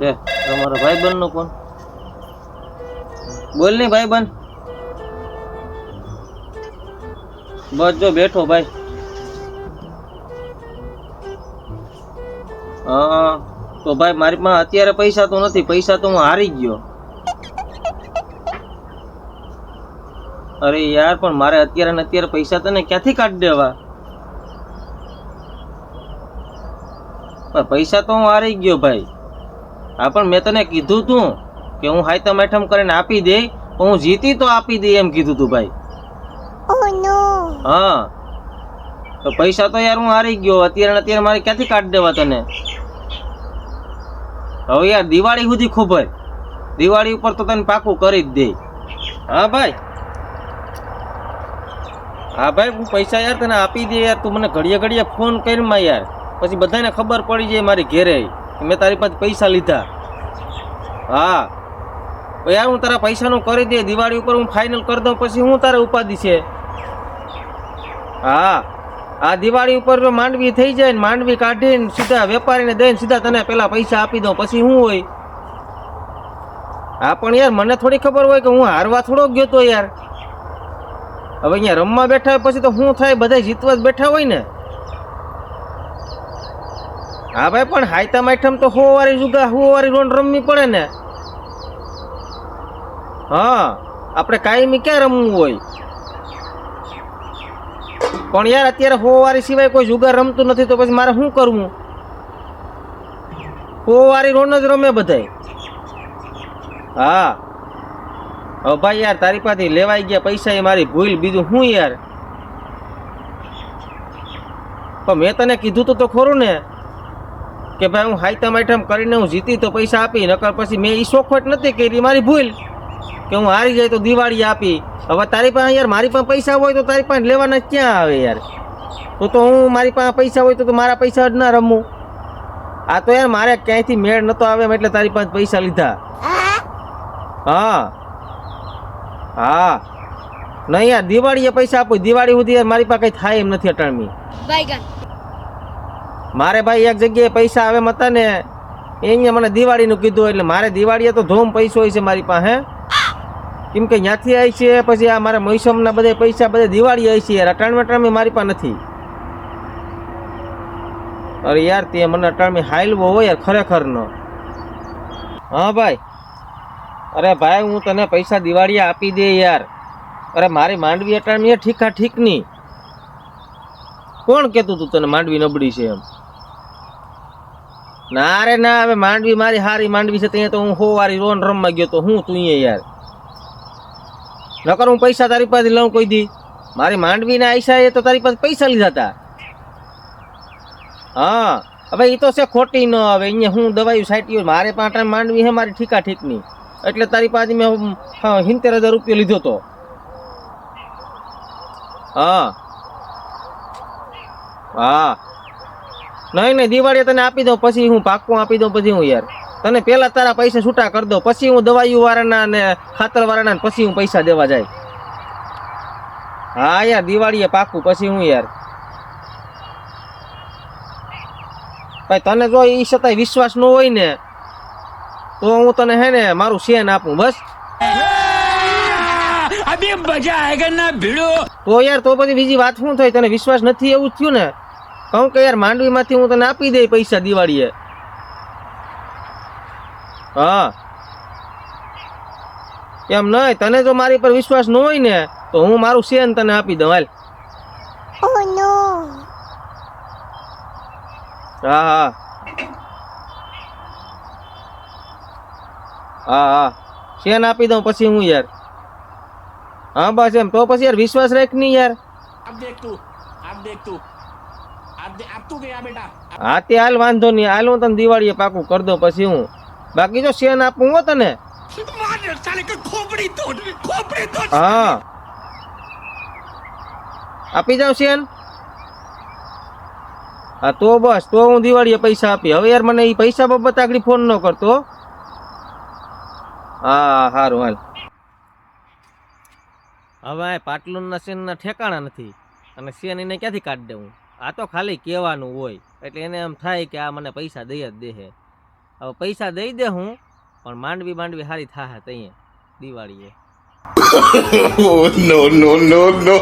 લે, તમારો ભાઈબંધ નો ફોન બોલ ને ભાઈબંધ. બસ જો બેઠો ભાઈ. હા, તો ભાઈ મારી પાસે અત્યારે પૈસા તો નથી, પૈસા તો હું હારી ગયો. અરે યાર, પણ મારે અત્યારે ને અત્યારે પૈસા તને ક્યાંથી કાઢી દેવા? પૈસા તો હું હારી ગયો ભાઈ. હા પણ મેં તને કીધું તું કે હું હાયતમ આઈટમ કરીને આપી દે હું જીતી તો આપી દે એમ કીધું તું ભાઈ. હા. તો પૈસા તો યાર હું હારી ગયો અત્યારે અત્યારે મારે ક્યાંથી કાઢ દેવા તને? હવે યાર દિવાળી સુધી ખબર દિવાળી ઉપર તો તને પાકું કરી જ દે. હા ભાઈ. હા ભાઈ હું પૈસા યાર તને આપી દે યાર. તું મને ઘડીએ ઘડીએ ફોન કરી માં યાર. પછી બધાને ખબર પડી જાય મારી ઘેરે. મેં તારી પાસે પૈસા લીધા. હા. યાર, હું તારા પૈસાનું કરી દે, દિવાળી ઉપર હું ફાઇનલ કરી દઉં, પછી હું તારે ઉપાધિ છે? હા. આ દિવાળી ઉપર માંડવી થઈ જાય ને, માંડવી કાઢીને સીધા વેપારીને દઈને સીધા તને પેલા પૈસા આપી દઉં, પછી શું હોય? હા, પણ યાર, મને થોડી ખબર હોય કે હું હારવા થોડો ગયો તો યાર. હવે અહીંયા રમવા બેઠા હોય, પછી તો શું થાય બધા જીતવા જ બેઠા હોય ને? હા ભાઈ, પણ હાયતા માઠમ તો હો વારી જુગા, હો વારી રોન રમવી પડે ને. હા, આપણે કાયમી ક્યાં રમવું હોય? પણ યાર, અત્યારે હો વારી સિવાય કોઈ જુગાર રમતું નથી, તો પછી મારે શું કરવું? હો વારી રોન જ રમે બધાય. હા. હવે ભાઈ યાર, તારી પાસે લેવાઈ ગયા પૈસા એ મારી ભૂલ, બીજું શું યાર? પણ મેં તને કીધું તો ખરું ને. કે ભાઈ, હું હાઈટમ આઈટમ કરીને હું જીતી તો પૈસા આપી, નકર પછી મેં એ શોખવટ નથી કરી, મારી ભૂલ કે હું હારી જાય તો દિવાળી આપી. હવે તારી પાસે યાર મારી પાસે પૈસા હોય તો તારી પાસે લેવાના ક્યાં આવે યાર? તો તો હું મારી પાસે પૈસા હોય તો મારા પૈસા જ ના રમું. આ તો યાર મારે ક્યાંયથી મેળ નતો આવે એમ એટલે તારી પાસે પૈસા લીધા. હા. હા. નહીં યાર, દિવાળીએ પૈસા આપો. દિવાળી સુધી યાર મારી પાસે કંઈ થાય એમ નથી અટાણમી મારે ભાઈ એક જગ્યાએ પૈસા આવે હતા ને, અહીંયા મને દિવાળીનું કીધું એટલે મારે દિવાળીએ તો ધોમ પૈસો હોય છે મારી પાસે કેમ કે ત્યાંથી આવી છે, પછી આ મારા મૈસમના બધા પૈસા બધા દિવાળી આવી છે, યાર. અટાણમાં મારી પાસે નથી. અરે યાર, તે મને અટાણમી હાલવો હોય યાર ખરેખરનો. હા ભાઈ. અરે ભાઈ, હું તને પૈસા દિવાળીએ આપી દે યાર. અરે મારી માંડવી અટાણમી ઠીકા ઠીક નહીં કોણ કહેતું તું તને માંડવી નબળી છે એમ? ના રે, ના, હવે માંડવી મારી હારી માંડવી છે, ત્યાં તો હું હો વારી રોન રમવા ગયો તો હું તું યાર? નકર હું પૈસા તારી પાસે લઉં કોઈ દી. મારી માંડવી ના આઈસા એ તો તારી પાસે પૈસા લીધા હતા હા, હવે એ તો છે ખોટી ન હવે અહીંયા હું દવાઈ સાઈટી મારે પાટા માંડવી છે મારી ઠીકા ઠીકની. એટલે તારી પાસે મેં સિત્તેર હજાર રૂપિયા લીધો તો. હા. હા. નહીં નહીં દિવાળી તને આપી દઉં પછી હું પાકું આપી દઉં પછી હું યાર. તને પહેલાં તારા પૈસા છૂટા કરી દઉં પછી હું દવાઈ વાળાના ને ખાતર વાળાના પછી હું પૈસા દેવા જાય. હા યાર દિવાળીએ પાકું પછી હું યાર. ભાઈ તને જો એ છતાંય વિશ્વાસ ન હોય ને તો હું તને હે ને મારું શેન આપું બસ. તો યાર તો પછી બીજી વાત શું થઈ? તને વિશ્વાસ નથી? એવું થયું ને? કહું કે યાર માંડવી માંથી હું તને આપી દઈ પૈસા દિવાળીએ. હા. એમ નહીં તને જો મારી પર વિશ્વાસ ન હોય ને તો હું મારું શેન તને આપી દઉં હાલ. હા હા. હા હા. શેન આપી દઉં પછી હું યાર. હા બસ એમ. તો પછી યાર વિશ્વાસ રાખ નહીં યાર. આપ દેખ તું આપ દેખ તું. હા તે હાલ વાંધો નહીં. હાલ હું તને દિવાળીએ પાકું કરી દો પછી હું. બાકી જો શેન આપું હો તને. હા. આપી જાવ શેન? હા તો બસ તો હું દિવાળીએ પૈસા આપી. હવે યાર મને એ પૈસા બાબત આગળ ફોન ન કરતો હા. સારું હાલ. હવે પાટલુનના શેનના ઠેકાણા નથી. અને શેન એને ક્યાંથી કાઢી દેવું આ તો ખાલી કહેવાનું હોય. એટલે એને એમ થાય કે આ મને પૈસા દઈ જ દે હવે પૈસા દઈ દે હું, પણ માંડવી માંડવી સારી થાય તઈએ, દિવાળીએ. નો નો નો નો!